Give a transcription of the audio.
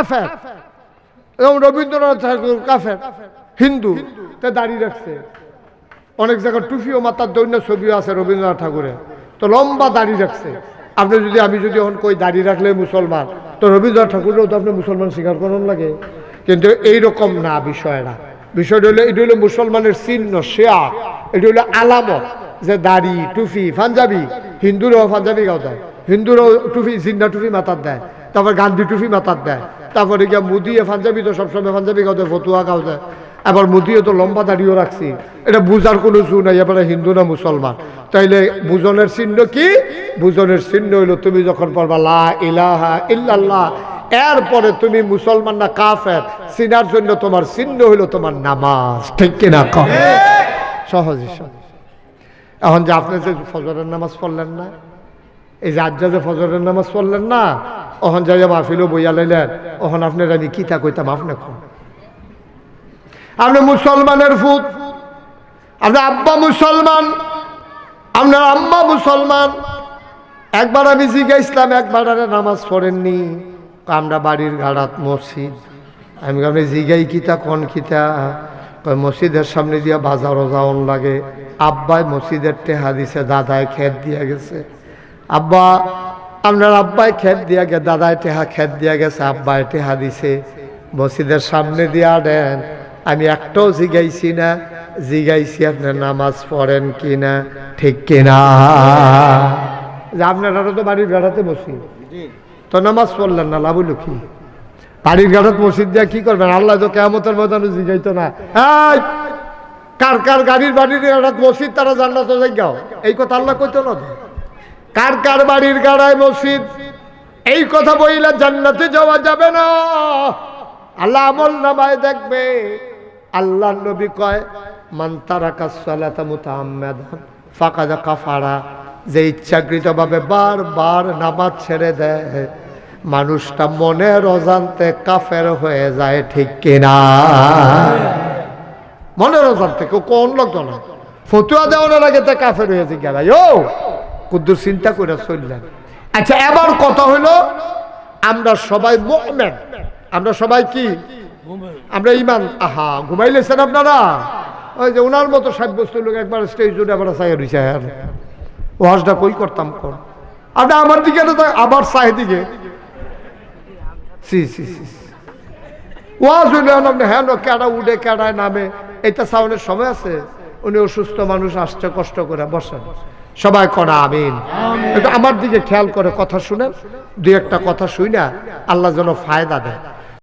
কাফের। এবং রবীন্দ্রনাথ ঠাকুর কাফের। হিন্দু, তে দাঁড়িয়ে রাখছে। অনেক জায়গায় টুফি ও মাতার দৈন্য ছবিও আছে রবীন্দ্রনাথ ঠাকুরের। তো লম্বা দাড়ি রাখছে। আপনি যদি, আমি যদি এখন কই দাড়ি রাখলে মুসলমান, তো রবীন্দ্রনাথ ঠাকুরেও তো আপনি মুসলমান স্বীকার করেন লাগে। কিন্তু এইরকম না বিষয়টা বিষয়টা হলো, এটা হলো মুসলমানের চিহ্ন শেয়া এটা হলো আলামত যে দাড়ি, টুফি, পাঞ্জাবি, হিন্দুরাও পাঞ্জাবি গাও দেয়। হিন্দুরাও টুফি জিন্দা টুফি মাথার দেয়। তারপর গান্ধী টুফি মাথার দেয়। তারপরে গিয়া মুদিয়ে পাঞ্জাবি তো সবসময় পাঞ্জাবি গাও দেয় ফতুয়া গাও দেয় আবার মুদিও তো লম্বা দাড়িও রাখছি। এটা বুঝার কোনো জু নাই এবারে হিন্দু না মুসলমান। তাইলে বুজনের চিহ্ন কি? বুজনের চিহ্ন হইল তুমি যখন পড়বা লা ইলাহা ইল্লাল্লাহ এরপরে তুমি মুসলমান না কাফের চিনার জন্য তোমার চিহ্ন হইল তোমার নামাজ। ঠিক কিনা কম সহজে সহজ এখন যে আপনি যে ফজরের নামাজ পড়লেন না এই যে যে ফজরের নামাজ পড়লেন না ওখান যাই মাহফিলও বইয়া লাইলেন। ওখান আপনার আমি কি কিতা কইতাম, আপনি আপনি মুসলমানের ফুট আপনার আব্বা মুসলমান আপনার আম্মা মুসলমান। একবার আমি জিজ্ঞাসলাম, একবার আরে নামাজ পড়েননি। আমরা বাড়ির গাড়াত মসজিদ। আমি আপনি জিগাই কিতা কন কিতা মসজিদের সামনে দিয়া বাজারও যাওন লাগে। আব্বাই মসজিদের টেহা দিছে, দাদায় খেত দিয়া গেছে। আব্বা আপনার আব্বাই খেত দিয়া গে দাদায় টেহা খেত দিয়া গেছে আব্বাই টেহা দিছে। মসজিদের সামনে দিয়া দেন আমি একটাও জিগাইছি না। জিগাইছি আপনার নামাজ পড়েন কিনা ঠিক কিনা যে আপনারা তো বাড়ির বেড়াতে বসি। তো নামাজ পড়লেন না লাভ কি? বাড়ির গাড়াত মসজিদ দিয়া কি করবেন? আল্লাহ তো কেমতের ময়দানে জিগাইতো না। কার কার গাড়ির বাড়ির গাড়াত মসজিদ তারা জান্নাত যাও এই কথা আল্লাহ কইতো না তো। কার কার বাড়ির গাড়ায় মসজিদ? এই কথা বইলে জান্নাতে যাওয়া যাবে না। আল্লাহ আমল নামায় দেখবে আল্লাহ নবী কয়, মান তারাকা সালাতা মুতাআম্মাদান, ফাকাদা কাফারা। যে ইচ্ছাকৃতভাবে বারবার নামাজ ছেড়ে দেয়, মানুষটা মনের অজান্তে কাফের হয়ে যায়, ঠিক কিনা? মনের অজান্তে কেউ কোন লোক না। ফতুয়া দেওয়ানোর আগে তো কাফের হয়েছে গেল। কুদ্দুর চিন্তা করে চললেন। আচ্ছা এবার কথা হলো, আমরা সবাই মোমেন। আমরা সবাই কি? আমরা ইমান আহা, ঘুমাইলেছেন আপনারা? ওই যে ওনার মতো সাব্যস্ত লোক একবার স্টেজ জুড়ে আবার চাই রয়েছে হ্যাঁ। ওয়াজটা কই করতাম কোন? আপনি আমার দিকে আবার চাই দিকে। ওয়াজ হইলে আপনি হ্যাঁ কেডা উঠে, কেডায় নামে। এটা সাউনের সময় আছে। উনি অসুস্থ মানুষ, আসছে কষ্ট করে, বসেন। সবাই করা আমিন। একটু আমার দিকে খেয়াল করে কথা শুনেন দু একটা কথা শুই না আল্লাহ যেন ফায়দা দেয়।